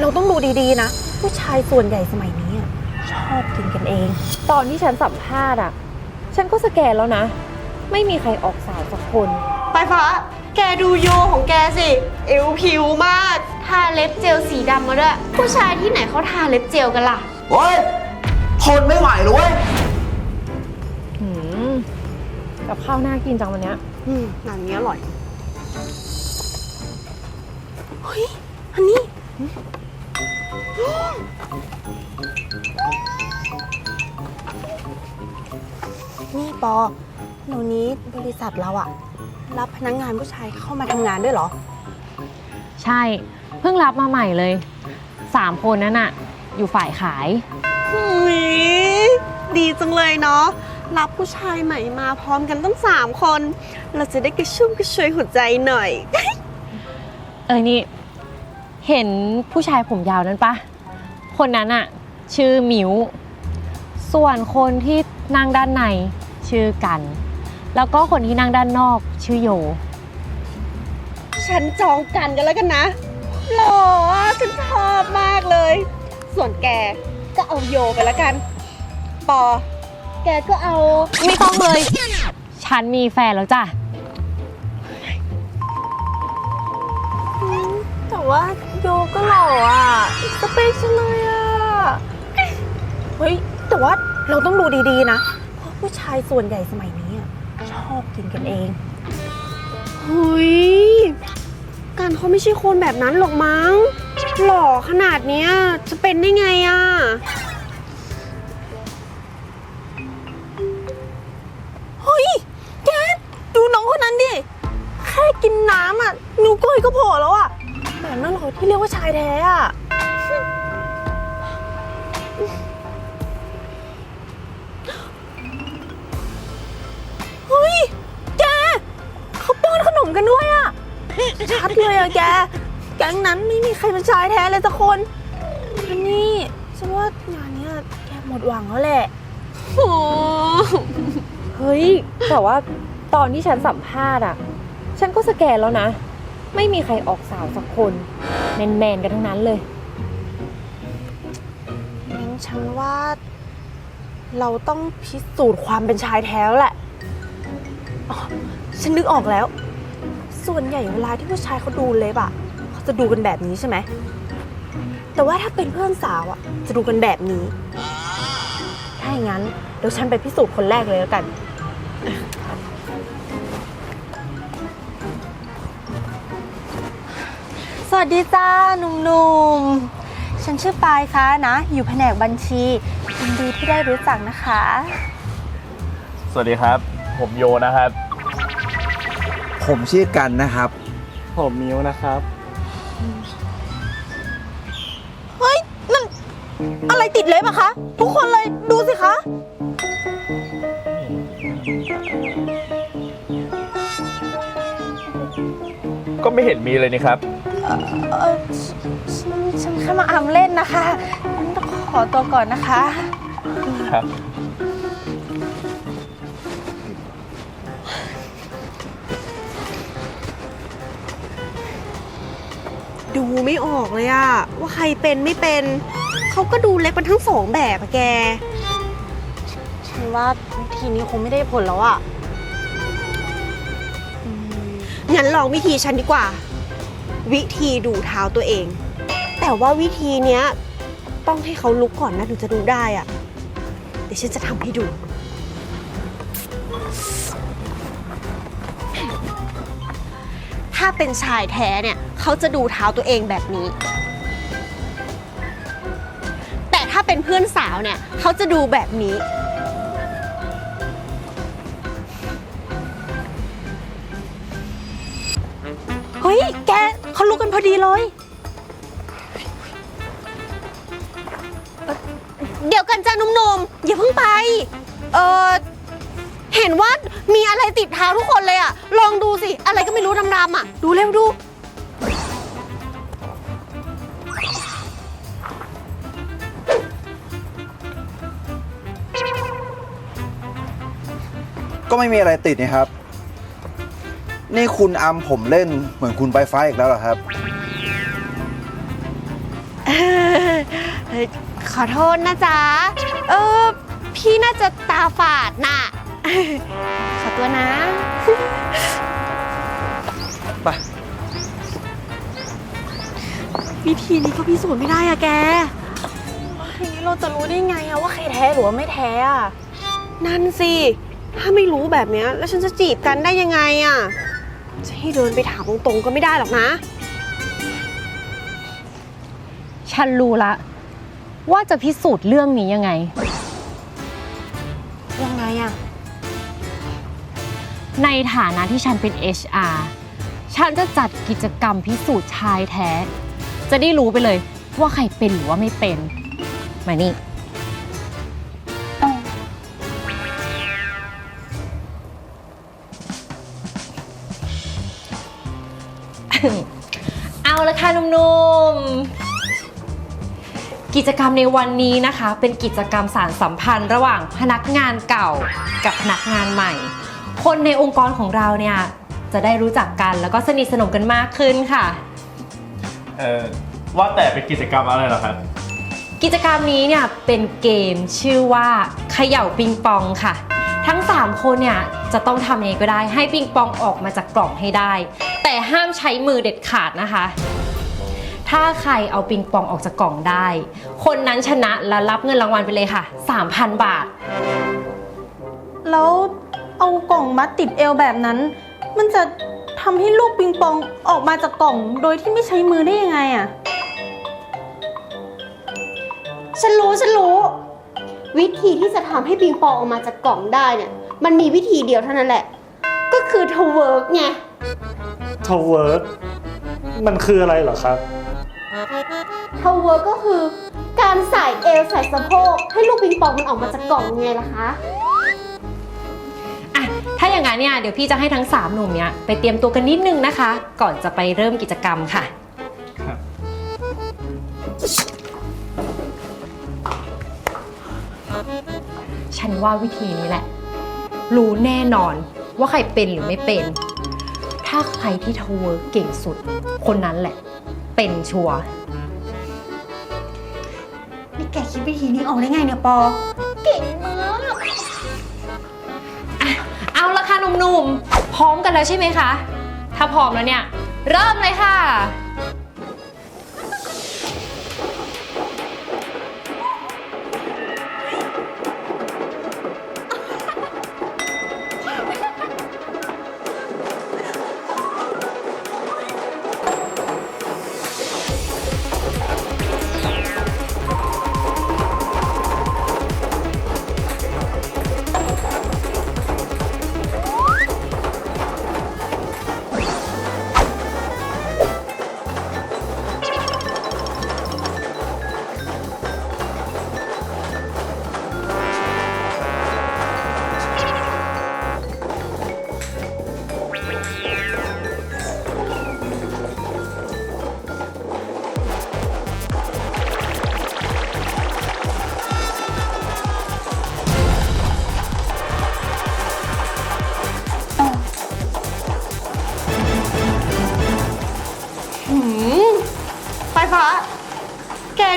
เราต้องดูดีๆนะ ผู้ชายส่วนใหญ่สมัยนี้อะชอบกินกันเอง ตอนที่ฉันสัมภาษณ์อะ ฉันก็สแกนแล้วนะ ไม่มีใครออกสาวสักคน ปลายฟ้า แกดูโยของแกสิ เอวผิวมาก ทาเล็บเจลสีดำมาด้วย ผู้ชายที่ไหนเขาทาเล็บเจลกันล่ะ โอ้ยทนไม่ไหวเลยเว้ยหืมกับข้าวน่ากินจังวันเนี้ย อืมหนังนี้อร่อย เฮ้ย อันนี้ นี่ปอหนูนี้บริษัทเราอะรับพนักงงานผู้ชายเข้ามาทำงานด้วยเหรอ ใช่ เพิ่งรับมาใหม่เลยสามคนนั้นอะอยู่ฝ่ายขาย หุยดีจังเลยเนาะรับผู้ชายใหม่มาพร้อมกันตั้งสามคน เราจะได้กระชุ่มกระชวยหัวใจหน่อย เออนี่ เห็นผู้ชายผมยาวนั้นปะ คนนั้นอะชื่อหมิว ส่วนคนที่นั่งด้านในชื่อกัน แล้วก็คนที่นั่งด้านนอกชื่อโย ฉันจองกันกันแล้วกันนะหล่ออะฉันชอบมากเลย ส่วนแกก็เอาโยไปแล้วกัน ปอ แกก็เอา ไม่ต้องเลย ฉันมีแฟนแล้วจ้ะ แต่ว่า โยก็หล่ออะสเปคฉันเลยอะ เฮ้ย แต่ว่าเราต้องดูดีๆนะ เพราะผู้ชายส่วนใหญ่สมัยนี้อะชอบกินกันเอง หุยการเขาไม่ใช่คนแบบนั้นหรอกมั้ง หล่อขนาดเนี้ยจะเป็นได้ไงอะ ที่เรียกว่าชายแท้อะเฮ้ย แกเขาป้อนขนมกันด้วยอะชัดเลยอะแก แก๊งนั้นไม่มีใครเป็นชายแท้เลยสักคนอันนี้ฉันว่างานเนี้ยแกหมดหวังแล้วแหละ โอ้เฮ้ย แต่ว่าตอนที่ฉันสัมภาษณ์อะฉันก็สแกนแล้วนะ ไม่มีใครออกสาวสักคน แมนๆกันทั้งนั้นเลยงั้นฉันว่า เราต้องพิสูจน์ความเป็นชายแท้แล้วแหละอ๋อฉันนึกออกแล้ว ส่วนใหญ่เวลาที่ผู้ชายเขาดูเล็บอะเขาจะดูกันแบบนี้ใช่ไหม แต่ว่าถ้าเป็นเพื่อนสาวอะจะดูกันแบบนี้ ถ้าอย่างนั้นเดี๋ยวฉันไปพิสูจน์คนแรกเลยแล้วกัน วัสดีจ้าหนุ่มๆ ฉันชื่อปายคะนะ อยู่แผนกบัญชียินดีที่ได้รู้จักนะคะ สวัสดีครับ ผมโยนะครับ ผมชื่อกันนะครับ ผมมิวนะครับ เฮ้ยนั่นอะไรติดเล็บอะคะ ทุกคนเลยดูสิคะ ก็ไม่เห็นมีเลยนี่ครับ เออฉันฉันแค่มาอำเล่นนะคะงั้นต้องขอตัวก่อนนะคะ ครับ ดูไม่ออกเลยอะว่าใครเป็นไม่เป็น เขาก็ดูเล็กเป็นทั้งสองแบบอะแก ฉันว่าวิธีนี้คงไม่ได้ผลแล้วอะงั้นลองวิธีฉันดีกว่า วิธีดูเท้าตัวเอง แต่ว่าวิธีเนี้ยต้องให้เขาลุกก่อนนะถึงจะดูได้อะเดี๋ยวฉันจะทำให้ดู ถ้าเป็นชายแท้เนี่ยเขาจะดูเท้าตัวเองแบบนี้ แต่ถ้าเป็นเพื่อนสาวเนี่ยเขาจะดูแบบนี้ ลุกกันพอดีเลย เดี๋ยวกันจ้าหนุ่มๆ อย่าเพิ่งไป เออเห็นว่ามีอะไรติดเท้าทุกคนเลยอะลองดูสิ อะไรก็ไม่รู้ดำๆอะดูเร็วดู ก็ไม่มีอะไรติดนี่ครับ นี่คุณอำผมเล่นเหมือนคุณไปไฟอีกแล้วเหรอครับ เอฮ้ยขอโทษนะจ๊ะ เออ พี่น่าจะตาฝาดน่ะ ขอตัวนะ ไป วิธีนี้ก็พิสูจน์ไม่ได้อะแก ทีนี้เราจะรู้ได้ไงอะว่าใครแท้หรือว่าไม่แท้อะนั่นสิ ถ้าไม่รู้แบบเนี้ย แล้วฉันจะจีบกันได้ยังไงอะ จะให้เดินไปถามตรงๆก็ไม่ได้หรอกนะ ฉันรู้ละ ว่าจะพิสูจน์เรื่องนี้ยังไง ยังไงอะในฐานะที่ฉันเป็น HR ฉันจะจัดกิจกรรมพิสูจน์ชายแท้ จะได้รู้ไปเลยว่าใครเป็นหรือว่าไม่เป็น มานี่ เอาละค่ะหนุ่มๆ กิจกรรมในวันนี้นะคะ เป็นกิจกรรมสารสัมพันธ์ ระหว่างพนักงานเก่ากับพนักงานใหม่ คนในองค์กรของเราเนี่ยจะได้รู้จักกันแล้วก็สนิทสนมกันมากขึ้นค่ะ เอ่อว่าแต่เป็นกิจกรรมอะไรเหรอครับ กิจกรรมนี้เนี่ยเป็นเกมชื่อว่าเขย่าปิงปองค่ะ ทั้ง 3 คนเนี่ยจะต้องทำยังไงก็ได้ให้ปิงปองออกมาจากกล่องให้ได้ แต่ห้ามใช้มือเด็ดขาดนะคะ ถ้าใครเอาปิงปองออกจากกล่องได้ คนนั้นชนะและรับเงินรางวัลไปเลยค่ะ 3,000 บาท แล้วเอากล่องมัดติดเอวแบบนั้น มันจะทำให้ลูกปิงปองออกมาจากกล่องโดยที่ไม่ใช้มือได้ยังไงอะฉันรู้ฉันรู้ วิธีที่จะทำให้ปิงปองออกมาจากกล่องได้เนี่ย มันมีวิธีเดียวเท่านั้นแหละ ก็คือทเวิร์กไง ทเวิร์กมันคืออะไรเหรอครับทเวิร์กก็คือ การใส่เอวใส่สะโพกให้ลูกปิงปองมันออกมาจากกล่องไงล่ะคะ อะ ถ้าอย่างนั้นเนี่ยเดี๋ยวพี่จะให้ทั้ง 3 หนุ่มเนี่ยไปเตรียมตัวกันนิดนึงนะคะ ก่อนจะไปเริ่มกิจกรรมค่ะ ครับ ฉันว่าวิธีนี้แหละ รู้แน่นอนว่าใครเป็นหรือไม่เป็น ถ้าใครที่ทเวิร์กเก่งสุด คนนั้นแหละ เป็นชัวร์นี่แกคิดวิธีนี้ออกได้ไงเนี่ยปอเอาละค่ะหนุ่มๆ พร้อมกันแล้วใช่ไหมคะ ถ้าพร้อมแล้วเนี่ย เริ่มเลยค่ะ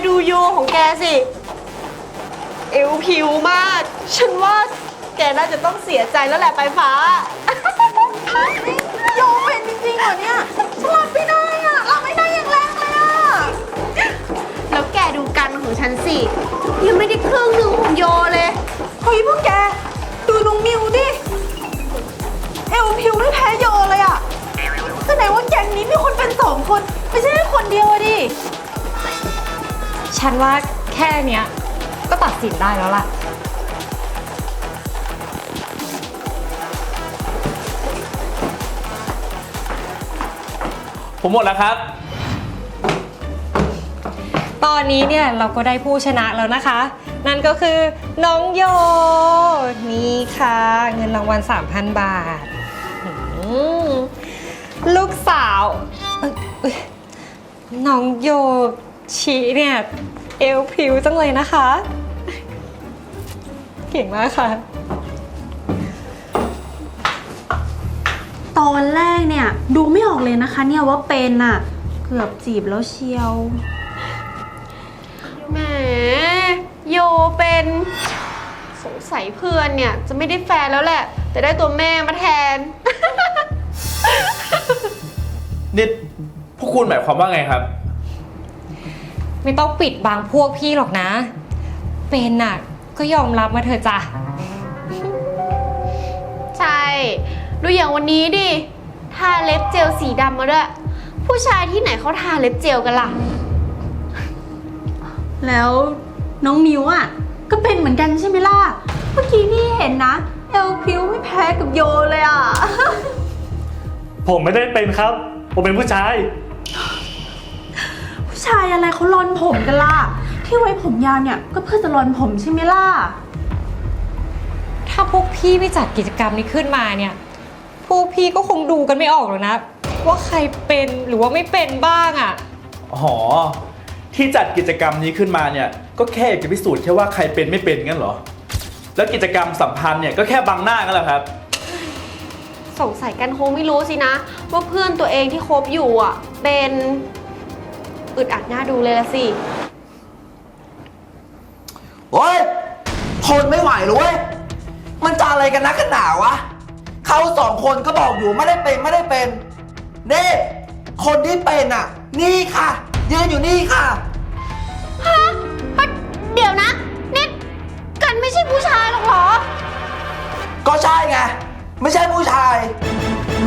ดูโยของแกสิ เอวผิวมาก ฉันว่าแกน่าจะต้องเสียใจแล้วแหละไฟฟ้า โยเป็นจริงๆเหรอเนี่ยฉลาดไม่ได้อะเราไม่ได้อย่างแรงเลยอะแล้วแกดูกันของฉันสิ ยังไม่ได้ครึ่งหนึ่งของโยเลย เฮ้ยพวกแก ดูน้องมิวดิ เอวพิวไม่แพ้โยเลยอะแสดงว่าแก๊งนี้มีคนเป็นสองคน ไม่ใช่แค่คนเดียวอะดิ ฉันว่าแค่เนี้ย ก็ตัดสินได้แล้วล่ะ ผมหมดแล้วครับ ตอนนี้เนี่ยเราก็ได้ผู้ชนะแล้วนะคะ นั่นก็คือน้องโย นี่ค่ะ เงินรางวัล 3,000 บาทหืมลูกสาวเอ้ยเอ้ยน้องโย ชีเนี่ย เอวผิวจังเลยนะคะ เก่งมากค่ะ ตอนแรกเนี่ย ดูไม่ออกเลยนะคะ เนี่ยว่าเป็นอะเกือบจีบแล้วเชียว แหมนสงสัยเพื่อนเนี่ย จะไม่ได้แฟนแล้วแหละ แต่ได้ตัวแม่มาแทน นี่พวกคุณหมายความว่าไงครับ ไม่ต้องปิดบังพวกพี่หรอกนะ เป็นน่ะ ก็ยอมรับมาเถอะจ้ะ ใช่ ดูอย่างวันนี้ดิ ทาเล็บเจลสีดำมาด้วย ผู้ชายที่ไหนเขาทาเล็บเจลกันล่ะ แล้วน้องมิวอะ ก็เป็นเหมือนกันใช่ไหมล่ะ เมื่อกี้นี่เห็นนะ เอลพริ้วไม่แพ้กับโยเลยอะ ผมไม่ได้เป็นครับ ผมเป็นผู้ชาย ผู้ชายอะไรเขาลอนผมกันล่ะ ที่ไว้ผมยาวเนี่ยก็เพื่อจะลอนผมใช่ไหมล่ะ ถ้าพวกพี่ไม่จัดกิจกรรมนี้ขึ้นมาเนี่ย พวกพี่ก็คงดูกันไม่ออกหรอกนะ ว่าใครเป็นหรือว่าไม่เป็นบ้างอะอ๋อ ที่จัดกิจกรรมนี้ขึ้นมาเนี่ย ก็แค่อยากจะพิสูจน์แค่ว่าใครเป็นไม่เป็นงั้นเหรอ แล้วกิจกรรมสัมพันธ์เนี่ยก็แค่บังหน้ากันแหละครับ สงสัยกันคงไม่รู้สินะ ว่าเพื่อนตัวเองที่คบอยู่อะ เป็น อึดอัดหน้าดูเลยละสิ โอ้ยทนไม่ไหวเลยเว้ยมันจะอะไรกันนักกันหนาวะเขาสองคนก็บอกอยู่ไม่ได้เป็นไม่ได้เป็นนี่คนที่เป็นอะ นี่ค่ะยืนอยู่นี่ค่ะเดี๋ยวนะนี่กันไม่ใช่ผู้ชายหรอกเหรอ ก็ใช่ไง ไม่ใช่ผู้ชาย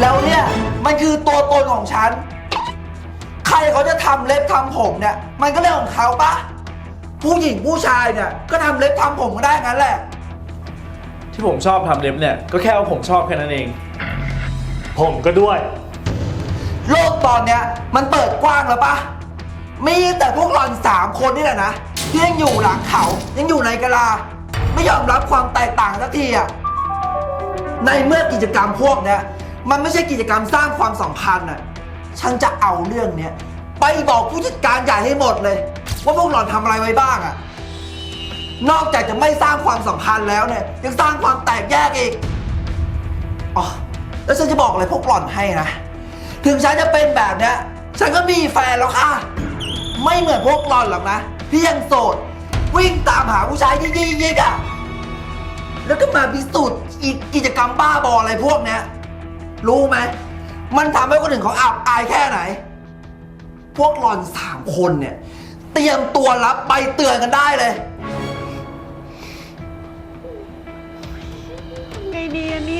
แล้วเนี่ย มันคือตัวตนของฉัน ใครเขาจะทำเล็บทำผมเนี่ย มันก็เรื่องของเขาปะผู้หญิงผู้ชายเนี่ย ก็ทำเล็บทำผมก็ได้งั้นแหละ ที่ผมชอบทำเล็บเนี่ย ก็แค่ว่าผมชอบแค่นั้นเอง ผมก็ด้วย โลกตอนเนี้ยมันเปิดกว้างแล้วปะมีแต่พวกหลอนสามคนนี่แหละนะที่ยังอยู่หลังเขายังอยู่ในกะลา ไม่ยอมรับความแตกต่างสักทีอะในเมื่อกิจกรรมพวกเนี้ยมันไม่ใช่กิจกรรมสร้างความสัมพันธ์อะ ฉันจะเอาเรื่องเนี้ยไปบอกผู้จัดการใหญ่ให้หมดเลย ว่าพวกหล่อนทำอะไรไว้บ้างอะนอกจากจะไม่สร้างความสัมพันธ์แล้วเนี่ยยังสร้างความแตกแยกอีกอ๋อแล้วฉันจะบอกอะไรพวกหล่อนให้นะ ถึงฉันจะเป็นแบบเนี้ยฉันก็มีแฟนแล้วค่ะ ไม่เหมือนพวกหล่อนหรอกนะที่ยังโสด วิ่งตามหาผู้ชายที่ยี่ยิกอะแล้วก็มาพิสูจน์อีกกิจกรรมบ้าบออะไรพวกเนี้ยรู้ไหม มันทำให้คนอื่นเขาอับอายแค่ไหน พวกหลอนสามคนเนี่ย เตรียมตัวรับไปเตือนกันได้เลย ไงดีอะเนี่ย